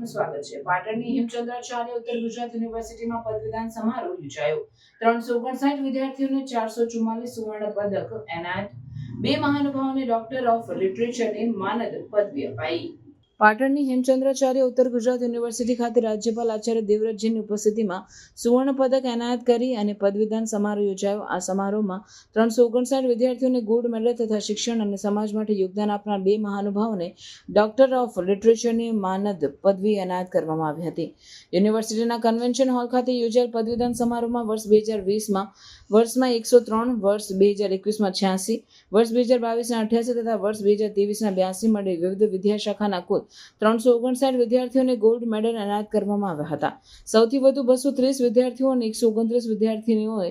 આપનું સ્વાગત છે. પાટણની હેમચંદ્રાચાર્ય ઉત્તર ગુજરાત યુનિવર્સિટીમાં પદવીદાન સમારોહ યોજાયો. ત્રણસો ઓગણસાઠ વિદ્યાર્થીઓને ચારસો ચુમ્માલીસ સુવર્ણ પદક એનાયત. બે મહાનુભાવોને ડોક્ટર ઓફ લિટરેચરની માનદ પદવી અપાઈ. પાટણની હેમચંદ્રાચાર્ય ઉત્તર ગુજરાત યુનિવર્સિટી ખાતે રાજ્યપાલ આચાર્ય દેવવ્રતજીની ઉપસ્થિતિમાં સુવર્ણ પદક એનાયત કરી અને પદવીદાન સમારોહ યોજાયો. આ સમારોહમાં ત્રણસો ઓગણસાઠ વિદ્યાર્થીઓને ગોલ્ડ મેડલ તથા શિક્ષણ અને સમાજ માટે યોગદાન આપનાર બે મહાનુભાવોને ડોક્ટર ઓફ લિટરેચરની માનદ પદવી એનાયત કરવામાં આવી હતી. યુનિવર્સિટીના કન્વેન્શન હોલ ખાતે યોજાયેલ પદવીદાન સમારોહમાં વર્ષ બે હજાર વીસમાં, વર્ષમાં એકસો ત્રણ, વર્ષ બે હજાર એકવીસમાં છ્યાસી, વર્ષ બે હજાર બાવીસના અઠ્યાસી તથા વર્ષ બે હજાર ત્રેવીસના બ્યાસી મળી વિવિધ વિદ્યાશાખાના કુલ ત્રણસો ઓગણસાઠ વિદ્યાર્થીઓને ગોલ્ડ મેડલ એનાયત કરવામાં આવ્યા હતા. સૌથી વધુ બસો ત્રીસ વિદ્યાર્થીઓ અને એકસો ઓગણત્રીસ વિદ્યાર્થીનીઓએ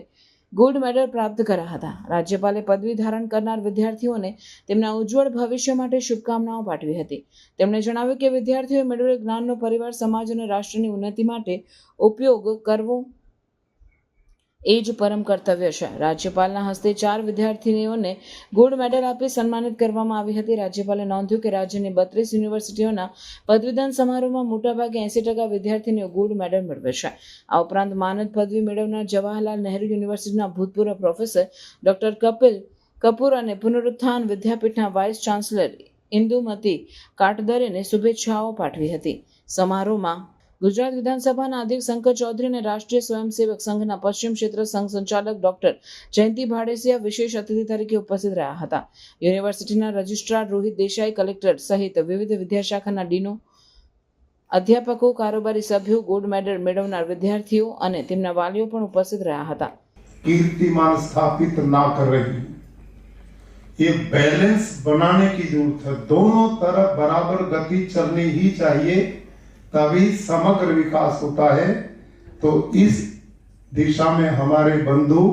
ગોલ્ડ મેડલ પ્રાપ્ત કર્યા હતા. રાજ્યપાલે પદવી ધારણ કરનાર વિદ્યાર્થીઓને તેમના ઉજ્જવળ ભવિષ્ય માટે શુભકામનાઓ પાઠવી હતી. તેમણે જણાવ્યું કે વિદ્યાર્થીઓએ મેળવેલ જ્ઞાનનો પરિવાર સમાજ અને રાષ્ટ્રની ઉન્નતિ માટે ઉપયોગ કરવો એ જ પરમ કર્તવ્ય છે. રાજ્યપાલના હસ્તે ચાર વિદ્યાર્થીનીઓને ગોલ્ડ મેડલ આપી સન્માનિત કરવામાં આવી હતી. રાજ્યપાલે નોંધ્યું કે રાજ્યની બત્રીસ યુનિવર્સિટીઓના પદવીદાન સમારોહમાં મોટાભાગે એંસી ટકા વિદ્યાર્થીનીઓ ગોલ્ડ મેડલ મેળવે છે. આ ઉપરાંત માનદ પદવી મેળવનાર જવાહરલાલ નહેરુ યુનિવર્સિટીના ભૂતપૂર્વ પ્રોફેસર ડોક્ટર કપિલ કપૂર અને પુનરુત્થાન વિદ્યાપીઠના વાઇસ ચાન્સલર ઇન્દુમતી કાટદરેને શુભેચ્છાઓ પાઠવી હતી. સમારોહમાં ગુજરાત વિધાનસભાના અધ્યક્ષ શંકર ચૌધરી અને રાષ્ટ્રીય સ્વયંસેવક સંઘના પશ્ચિમ ક્ષેત્ર સંઘ સંચાલક ડોક્ટર જયંતિ ભાડેસિયા વિશેષ અતિથિ તરીકે ઉપસ્થિત રહ્યા હતા યુનિવર્સિટીના રજિસ્ટ્રાર રોહિત દેસાઈ કલેક્ટર સહિત વિવિધ વિદ્યાશાખાના ડીનો અધ્યાપકો કારોબારી સભ્યો ગોલ્ડ મેડલ મેળવનાર વિદ્યાર્થીઓ અને તેમના વાલીઓ પણ ઉપસ્થિત રહ્યા હતા कीर्तिमान स्थापित ना कर रही ये बैलेंस बनाने की जरूरत है दोनों तरफ बराबर गति चलनी ही चाहिए तभी समग्र विकास होता है। तो इस दिशा में हमारे बंधु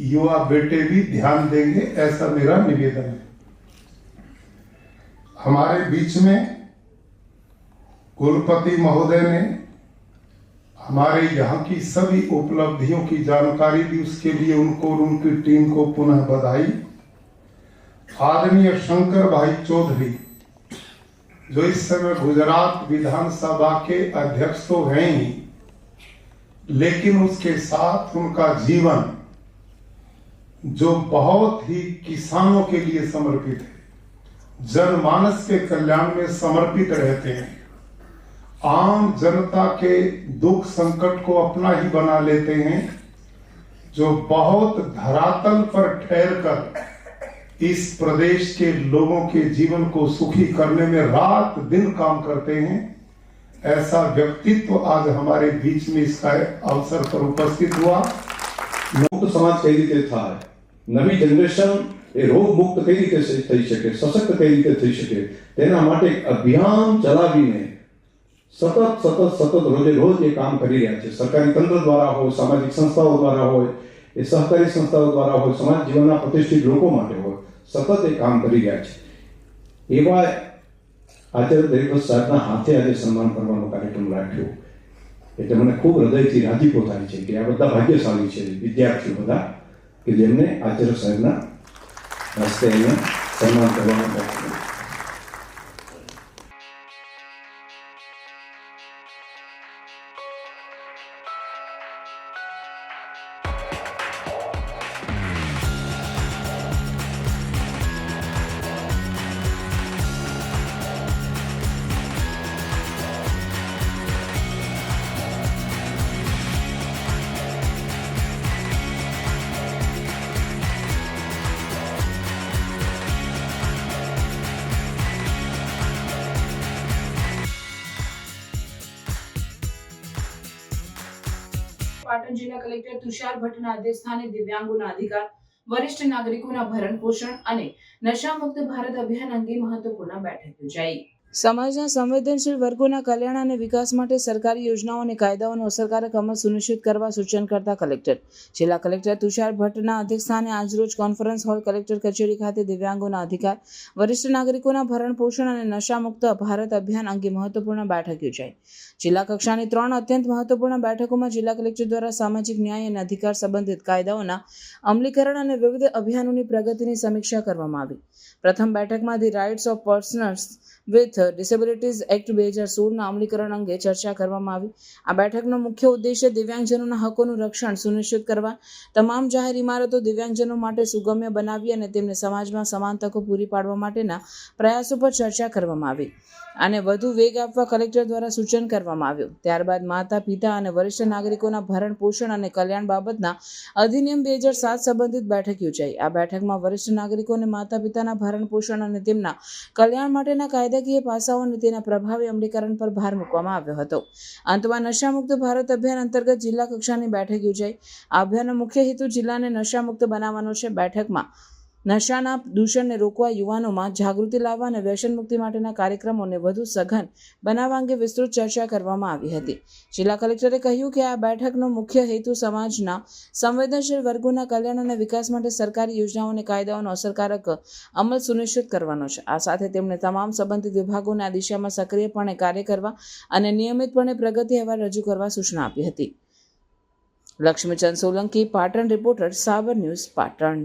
युवा बेटे भी ध्यान देंगे, ऐसा मेरा निवेदन है। हमारे बीच में कुलपति महोदय ने हमारे यहाँ की सभी उपलब्धियों की जानकारी दी, उसके लिए उनको और उनकी टीम को पुनः बधाई। आदरणीय शंकर भाई चौधरी जो इस समय गुजरात विधानसभा के अध्यक्ष तो हैं ही, लेकिन उसके साथ उनका जीवन, जो बहुत ही किसानों के लिए समर्पित है, जनमानस के कल्याण में समर्पित रहते हैं, आम जनता के दुख संकट को अपना ही बना लेते हैं, जो बहुत धरातल पर ठहर कर इस प्रदेश के लोगों के जीवन को सुखी करने में रात दिन काम करते हैं ऐसा व्यक्तित्व आज हमारे बीच में इसका अवसर पर उपस्थित हुआ મુક્ત સમાજ કઈ રીતે થાય નવી જનરેશન એ રોગ મુક્ત કઈ રીતે થઈ શકે સશક્ત કઈ રીતે થઈ શકે તેના માટે એક અભિયાન ચલાવીને સતત સતત સતત રોજે રોજ એ કામ કરી રહ્યા છે સરકારી તંત્ર દ્વારા હોય સામાજિક સંસ્થાઓ દ્વારા હોય એ સહકારી સંસ્થાઓ દ્વારા હોય સમાજ જીવનના પ્રતિષ્ઠિત લોકો માટે હોય સતત એ કામ કરી રહ્યા છે. એવા આચાર્ય દેવવ્રત સાહેબના હાથે આજે સન્માન કરવાનો કાર્યક્રમ રાખ્યો. એટલે મને ખૂબ હૃદયથી રાજીપો થાય છે કે આ બધા ભાગ્યશાળી છે વિદ્યાર્થીઓ બધા, કે જેમને આચાર્ય સાહેબના હસ્તે એને સન્માન કરવાનો કાર્યક્રમ પાટણ જિલ્લા કલેક્ટર તુષાર ભટ્ટના અધ્યક્ષસ્થાને દિવ્યાંગોના અધિકાર, વરિષ્ઠ નાગરિકોના ભરણ પોષણ અને નશામુક્ત ભારત અભિયાન અંગે મહત્વપૂર્ણ બેઠક યોજાઈ. સમાજના સંવેદનશીલ વર્ગોના કલ્યાણ અને વિકાસ માટે સરકારી યોજનાઓ અને કાયદાઓનો અસરકારક અમલ સુનિશ્ચિત કરવા સૂચન કરતા કલેક્ટર. જિલ્લા કલેક્ટર તુષાર ભટ્ટના અધ્યક્ષસ્થાને આજરોજ કોન્ફરન્સ હોલ કલેક્ટર કચેરી ખાતે દિવ્યાંગોના અધિકાર, વરિષ્ઠ નાગરિકોના ભરણ પોષણ અને નશામુક્ત ભારત અભિયાન અંગે મહત્વપૂર્ણ બેઠક યોજાઈ. જિલ્લા કક્ષાની ત્રણ અત્યંત મહત્વપૂર્ણ બેઠકોમાં જિલ્લા કલેક્ટર દ્વારા સામાજિક ન્યાય અને અધિકાર સંબંધિત કાયદાઓના અમલીકરણ અને વિવિધ અભિયાનોની પ્રગતિની સમીક્ષા કરવામાં આવી. પ્રથમ બેઠકમાં the rights of persons with disabilities act બે હજાર સોળના અમલીકરણ અંગે ચર્ચા કરવામાં આવી. આ બેઠકનો મુખ્ય ઉદ્દેશ્ય દિવ્યાંગજનોના હકોનું રક્ષણ સુનિશ્ચિત કરવા. તમામ જાહેર ઇમારતો દિવ્યાંગજનો માટે સુગમ્ય બનાવી અને તેમને સમાજમાં સમાન તકો પૂરી પાડવા માટેના પ્રયાસો પર ચર્ચા કરવામાં આવી. આને વધુ વેગ આપવા કલેક્ટર દ્વારા સૂચન કરવામાં આવ્યું. ત્યારબાદ માતા, પિતા અને વરિષ્ઠ નાગરિકોના ભરણ પોષણ અને કલ્યાણ બાબતના અધિનિયમ બે હજાર સાત સંબંધિત બેઠક યોજાઈ. આ બેઠકમાં વરિષ્ઠ નાગરિકો અને માતા, પિતાના ભરણ પોષણ અને તેમના કલ્યાણ માટેના કાયદાકીય પાસાઓ અને તેના પ્રભાવી અમલીકરણ પર ભાર મૂકવામાં આવ્યો હતો. અંતમાં નશામુક્ત ભારત અભિયાન અંતર્ગત જિલ્લા કક્ષાની બેઠક યોજાઈ. આ અભિયાનનો મુખ્ય હેતુ જિલ્લાને નશામુક્ત બનાવવાનો છે. બેઠકમાં નશાના દૂષણને રોકવા યુવાનોમાં જાગૃતિ લાવવા અને વ્યસન મુક્તિ માટેના કાર્યક્રમોને વધુ સઘન બનાવવા અંગે વિસ્તૃત ચર્ચા કરવામાં આવી હતી. જિલ્લા કલેક્ટરે કહ્યું કે આ બેઠકનો મુખ્ય હેતુ સમાજના સંવેદનશીલ વર્ગોના કલ્યાણ અને વિકાસ માટે સરકારી યોજનાઓ અને કાયદાઓનો અસરકારક અમલ સુનિશ્ચિત કરવાનો છે. આ સાથે તેમણે તમામ સંબંધિત વિભાગોને આ દિશામાં સક્રિયપણે કાર્ય કરવા અને નિયમિતપણે પ્રગતિ અહેવાલ રજૂ કરવા સૂચના આપી હતી. Laxmichand Solanki, Patan reporter, Sabar news Patan.